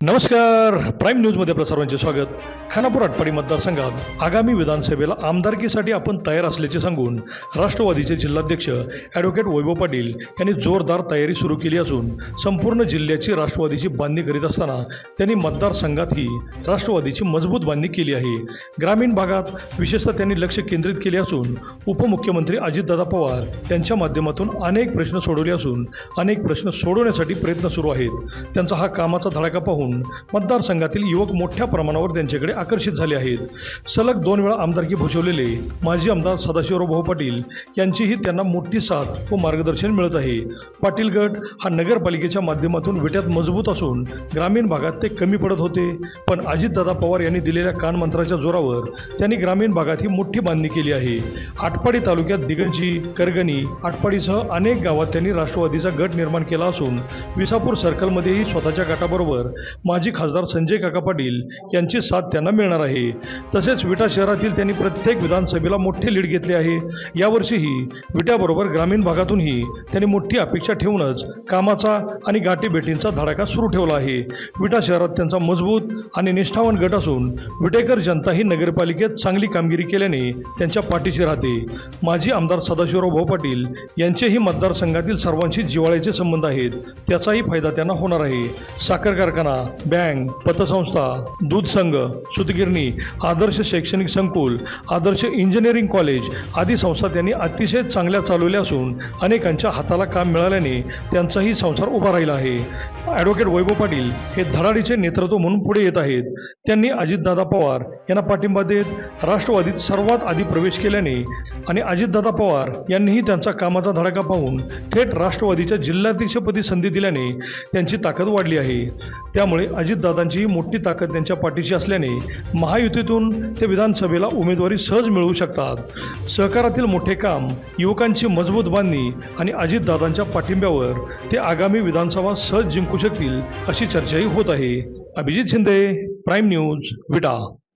नमस्कार. प्राईम न्यूजमध्ये आपलं सर्वांचे स्वागत. खानापूर आटपाडी मतदारसंघात आगामी विधानसभेला आमदारकीसाठी आपण तयार असल्याचे सांगून राष्ट्रवादीचे जिल्हाध्यक्ष ॲडव्होकेट वैभव पाटील यांनी जोरदार तयारी सुरू केली असून संपूर्ण जिल्ह्याची राष्ट्रवादीची बांधणी करीत असताना त्यांनी मतदारसंघातही राष्ट्रवादीची मजबूत बांधणी केली आहे. ग्रामीण भागात विशेषतः त्यांनी लक्ष केंद्रित केले असून उपमुख्यमंत्री अजितदादा पवार यांच्या माध्यमातून अनेक प्रश्न सोडवले असून अनेक प्रश्न सोडवण्यासाठी प्रयत्न सुरू आहेत. त्यांचा हा कामाचा धडाका पाहून मतदारसंघातील युवक मोठ्या प्रमाणावर त्यांच्याकडे आकर्षित झाले आहेत. सलग दोन वेळा आमदारकी भूषवलेले माजी आमदार सदाशिवराव भाऊ पाटील यांचीही त्यांना मोठी साथ व मार्गदर्शन मिळत आहे. पाटील गट हा नगरपालिकेच्या माध्यमातून विट्यात मजबूत असून ग्रामीण भागात ते कमी पडत होते. पण अजितदादा पवार यांनी दिलेल्या कानमंत्राच्या जोरावर त्यांनी ग्रामीण भागात ही मोठी बांधणी केली आहे. आटपाडी तालुक्यात दिगंजी करगणी आटपाडीसह अनेक गावात त्यांनी राष्ट्रवादीचा गट निर्माण केला असून विसापूर सर्कलमध्येही स्वतःच्या गटाबरोबर माजी खासदार संजय काका पाटील यांची साथ त्यांना मिळणार आहे. तसेच विटा शहरातील त्यांनी प्रत्येक विधानसभेला मोठे लीड घेतले आहे. यावर्षीही विट्याबरोबर ग्रामीण भागातूनही त्यांनी मोठी अपेक्षा ठेवूनच कामाचा आणि गाठीभेटींचा धडाका सुरू ठेवला आहे. विटा शहरात त्यांचा मजबूत आणि निष्ठावान गट असून विटेकर जनता ही नगरपालिकेत चांगली कामगिरी केल्याने त्यांच्या पाठीशी राहते. माजी आमदार सदाशिवराव भाऊ पाटील यांचेही मतदारसंघातील सर्वांशी जिव्हाळ्याचे संबंध आहेत. त्याचाही फायदा त्यांना होणार आहे. साखर कारखाना बँक पतसंस्था दूध संघ सुतगिरणी आदर्श शैक्षणिक संकुल आदर्श इंजिनिअरिंग कॉलेज आदी संस्था त्यांनी अतिशय चांगल्या चालवल्या असून अनेकांच्या हाताला काम मिळाल्याने त्यांचाही संसार उभा राहिला आहे. ॲडव्होकेट वैभव पाटील हे धडाडीचे नेतृत्व म्हणून पुढे येत आहेत. त्यांनी अजितदादा पवार यांना पाठिंबा देत राष्ट्रवादीत सर्वात आधी प्रवेश केल्याने आणि अजितदादा पवार यांनीही त्यांचा कामाचा धडाका पाहून थेट राष्ट्रवादीच्या जिल्हाध्यक्षपदी संधी दिल्याने त्यांची ताकद वाढली आहे. त्यामुळे अजितदादांची मोठी ताकद त्यांच्या पाठीशी असल्याने महायुतीतून ते विधानसभेला उमेदवारी सहज मिळवू शकतात. सहकारातील मोठे काम युवकांची मजबूत बांधणी आणि अजितदादांच्या पाठिंब्यावर ते आगामी विधानसभा सहज जिंकू शकतील अशी चर्चाही होत आहे. Abhijit Shinde prime news Vita.